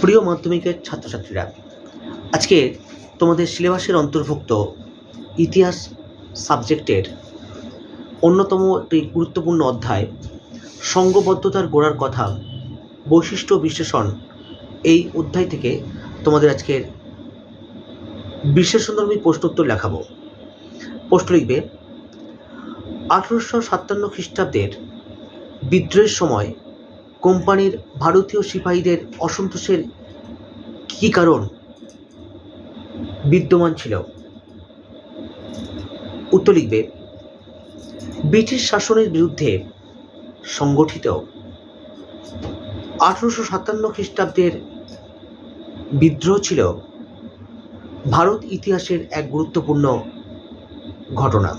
প্রিয় মাধ্যমিকের ছাত্রছাত্রীরা, আজকে তোমাদের সিলেবাসের অন্তর্ভুক্ত ইতিহাস সাবজেক্টের অন্যতম একটি গুরুত্বপূর্ণ অধ্যায় সঙ্গবদ্ধতার গোড়ার কথা বৈশিষ্ট্য বিশ্লেষণ এই অধ্যায় থেকে তোমাদের আজকের বিশ্লেষণধর্মী প্রশ্নোত্তর লেখাবো প্রশ্ন লিখবে, আঠেরোশো সাতান্ন খ্রিস্টাব্দের বিদ্রোহের সময় কোম্পানির ভারতীয় সিপাহীদের অসন্তোষের কী কারণ? বিদ্যমান ছিল। উত্তর লিখবে, ব্রিটিশ শাসনের বিরুদ্ধে সংগঠিত আঠারোশো সাতান্ন খ্রিস্টাব্দের বিদ্রোহ ছিল ভারত ইতিহাসের এক গুরুত্বপূর্ণ ঘটনা।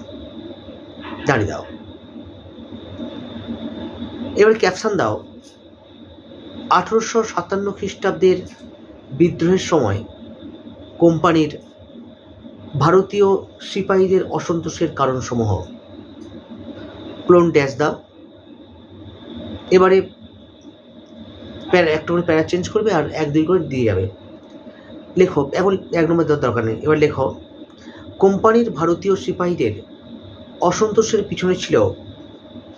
জানিয়ে দাও। এবার ক্যাপশন দাও। আঠেরোশো সাতান্ন খ্রিস্টাব্দের বিদ্রোহের সময় কোম্পানির ভারতীয় সিপাহীদের অসন্তোষের কারণসমূহ। ক্লোন ড্যাশ দাও। এবারে প্যারা একটা করে প্যারা চেঞ্জ করবে আর এক দুই করে দিয়ে যাবে। লেখো, এখন এক নম্বর দেওয়ার দরকার নেই। এবার লেখো, কোম্পানির ভারতীয় সিপাহীদের অসন্তোষের পিছনে ছিল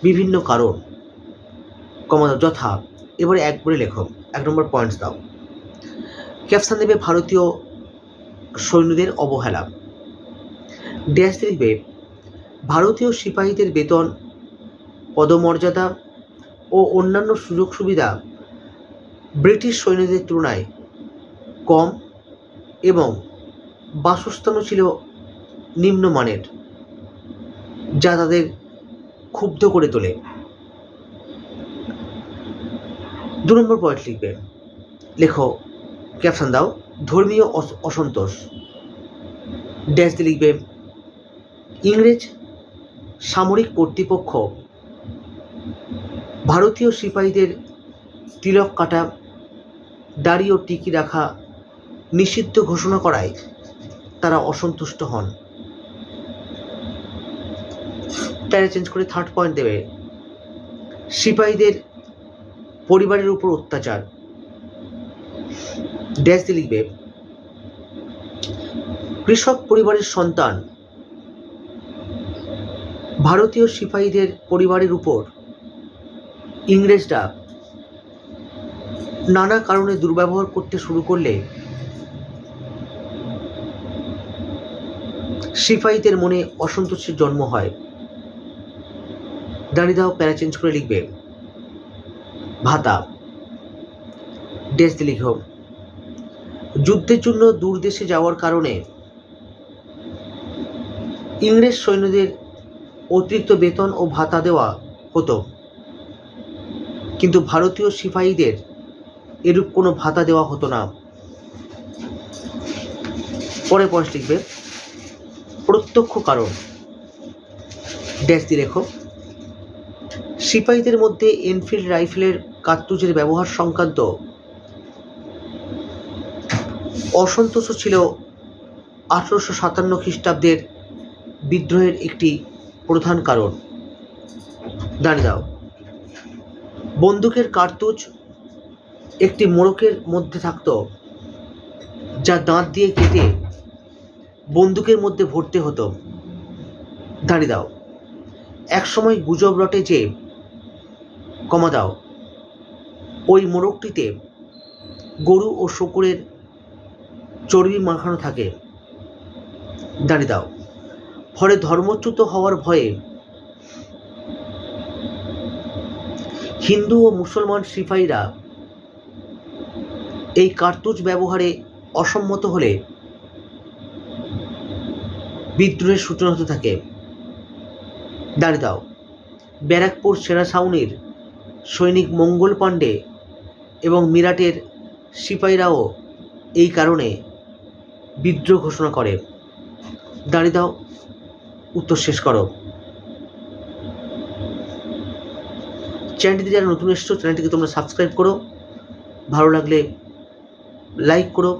বিভিন্ন কারণ। কমা দাও যথা। এবারে এক করে লেখো, এক নম্বর পয়েন্টস দাও। ক্যাপশন দেবে ভারতীয় সৈন্যদের অবহেলা। ড্যাশ লিখবে, ভারতীয় সিপাহীদের বেতন, পদমর্যাদা ও অন্যান্য সুযোগ সুবিধা ব্রিটিশ সৈন্যদের তুলনায় কম এবং বাসস্থানও ছিল নিম্নমানের, যা তাদের ক্ষুব্ধ করে তোলে। দু নম্বর পয়েন্ট লিখবে। লেখো ক্যাপশন দাও, ধর্মীয় অসন্তোষ। ড্যাশ দিয়ে লিখবে, ইংরেজ সামরিক কর্তৃপক্ষ ভারতীয় সিপাহীদের তিলক কাটা, দাড়ি ও টিকি রাখা নিষিদ্ধ ঘোষণা করায় তারা অসন্তুষ্ট হন। প্যারা চেঞ্জ করে থার্ড পয়েন্ট দেবে, সিপাহীদের পরিবারের উপর অত্যাচার। ড্যাশ লিখবে, কৃষক পরিবারের সন্তান, ভারতীয় সিপাহীদের পরিবারের উপর ইংরেজরা নানা কারণে দুর্ব্যবহার করতে শুরু করলে সিপাহীদের মনে অসন্তোষের জন্ম হয়। দাঁড়িয়ে দাও প্যারা চেঞ্জ করে লিখবে ভাতা। ডেস দিয়ে লিখো। যুদ্ধের জন্য দূর দেশে যাওয়ার কারণে ইংরেজ সৈন্যদের অতিরিক্ত বেতন ও ভাতা দেওয়া হতো। কিন্তু ভারতীয় সিপাহীদের এরূপ কোনো ভাতা দেওয়া হতো না। পরে পয়েন্ট লিখবে, প্রত্যক্ষ কারণ। ড্যাশ দিয়ে লেখো। সিপাহীদের মধ্যে এনফিল্ড রাইফেলের কার্তুজের ব্যবহার সংক্রান্ত অসন্তোষও ছিল আঠারোশো সাতান্ন খ্রিস্টাব্দের বিদ্রোহের একটি প্রধান কারণ। দাঁড়িয়ে দাও বন্দুকের কার্তুজ একটি মোড়কের মধ্যে থাকতো, যা দাঁত দিয়ে কেটে বন্দুকের মধ্যে ভরতে হতো। দাঁড়িয়ে দাও একসময় গুজব রটে যে কমা দাও। ওই মোড়কটিতে গরু ও শকুরের চর্বি মাখানো থাকে। দাঁড়িয়ে দাও। ফলে ধর্মচ্যুত হওয়ার ভয়ে হিন্দু ও মুসলমান সিপাহীরা এই কার্তুজ ব্যবহারে অসম্মত হলে বিদ্রোহের সূচনা হতে থাকে। দাঁড়িয়ে দাও। ব্যারাকপুর সেনা ছাউনির সৈনিক মঙ্গল পাণ্ডে এবং মিরাটের সিপাহীরাও এই কারণে বিদ্রোহ ঘোষণা করে। দাঁড়িয়ে দাও, উত্তর শেষ করো। চ্যানেলটিতে যারা নতুন এসছো, চ্যানেলটিকে তোমরা সাবস্ক্রাইব করো। ভালো লাগলে লাইক করো।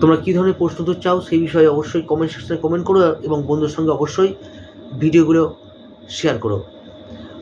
তোমরা কী ধরনের প্রশ্ন উত্তর চাও, সেই বিষয়ে অবশ্যই কমেন্ট সেকশনে কমেন্ট করো এবং বন্ধুর সঙ্গে অবশ্যই ভিডিওগুলো শেয়ার করো।